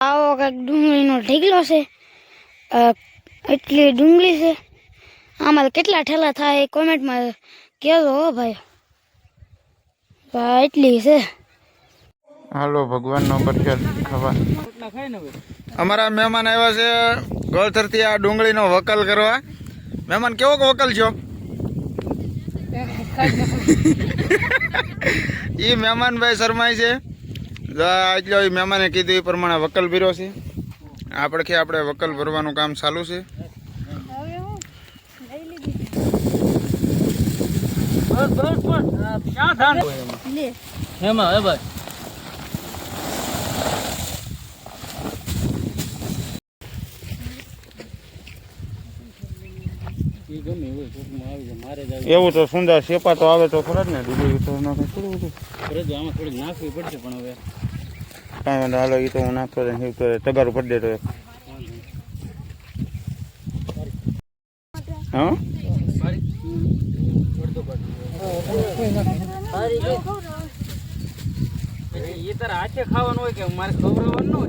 આવો કંઈક ડુંગળીનો ઢીકલો છે. એટલી ડુંગળી છે. આમાં કેટલા ઠેલા થાય એ કોમેન્ટમાં કહેજો હો ભાઈ. એટલી છે. હાલો ભગવાનનો પ્રસાદ ખાવા અમારા મહેમાન આવ્યા છે ગળથરથી આ ડુંગળીનો વકલ કરવા. મહેમાન કેવો વકલ છો? એ મહેમાનભાઈ શર્માય છે. એટલે એ મહેમાને કીધું એ પ્રમાણે વકલ ભીરો છે. આપણે કે આપણે વકલ ભરવાનું કામ ચાલુ છે. એમાં. હવે ભાઈ? એવું કોકમાં આવી જાય મારે જ આવી. એવું તો સુંદર શેપા તો આવે તો ખરા જ ને ડુંગળી તો ફરજ આમાં થોડીક નાખવી પડશે પણ હવે. કાંઈ વાંધો હાલો એ તો હું નાખતો તગારું પડી દેતો એક. હા? એ તારે હાથે ખાવાનું હોય કે મારે ખવડાવવાનું ન હોય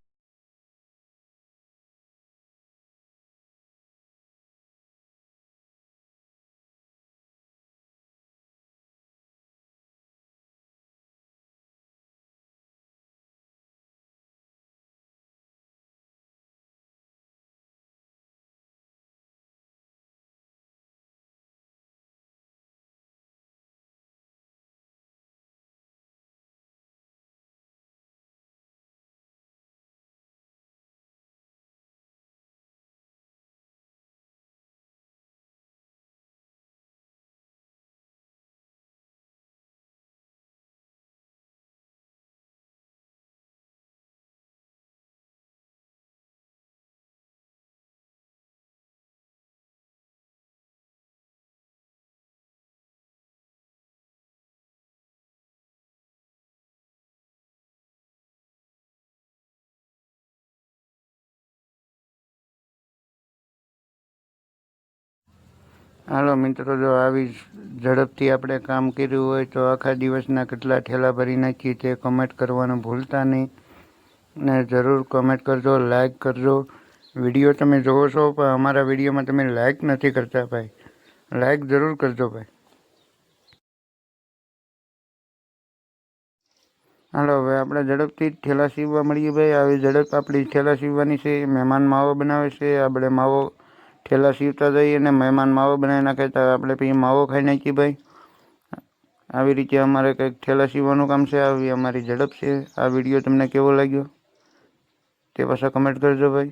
હાલો મિત્રો, જો આવી ઝડપથી આપણે કામ કર્યું હોય તો આખા દિવસના કેટલા ઠેલા ભરી નાખીએ તે કમેન્ટ કરવાનું ભૂલતા નહીં. ને જરૂર કમેન્ટ કરજો લાઇક કરજો. વીડિયો તમે જોવો છો, પણ અમારા વિડીયોમાં તમે લાઇક નથી કરતા ભાઈ. લાઇક જરૂર કરજો ભાઈ. હાલો, હવે આપણે ઝડપથી ઠેલા સીવવા મળીએ ભાઈ. આવી ઝડપ આપણી ઠેલા સીવવાની છે, મહેમાન માવો બનાવે છે, આપણે માવો ઠેલા સીવતા જઈએ અને મહેમાન માવો બનાવી નાખે તો આપણે પછી માવો ખાઈ નાખીએ ભાઈ. આવી રીતે અમારે કંઈક ઠેલા સીવવાનું કામ છે, આવી અમારી ઝડપ છે. આ વીડિયો તમને કેવો લાગ્યો તે પાછા કમેન્ટ કરજો ભાઈ.